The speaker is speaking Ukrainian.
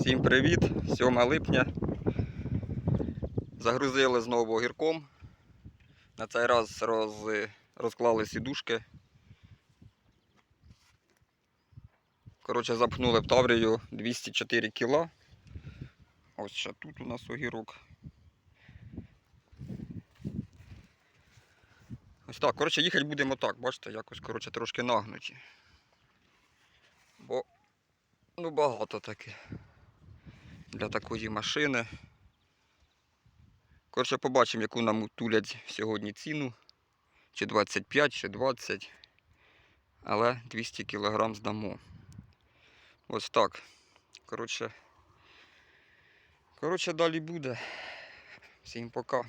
Всім привіт! 7 липня. Загрузили знову огірком. На цей раз роз... розклали сідушки. Коротше, запхнули в Таврію 204 кіла. Ось ще тут у нас огірок. Ось так, коротше, їхати будемо так, бачите, якось коротше, трошки нагнуті. Бо ну багато таке для такої машини. Коротше, побачимо, яку нам тулять сьогодні ціну. Чи 25, чи 20. Але 200 кг здамо. Ось так. Коротше, коротше, далі буде. Всім пока.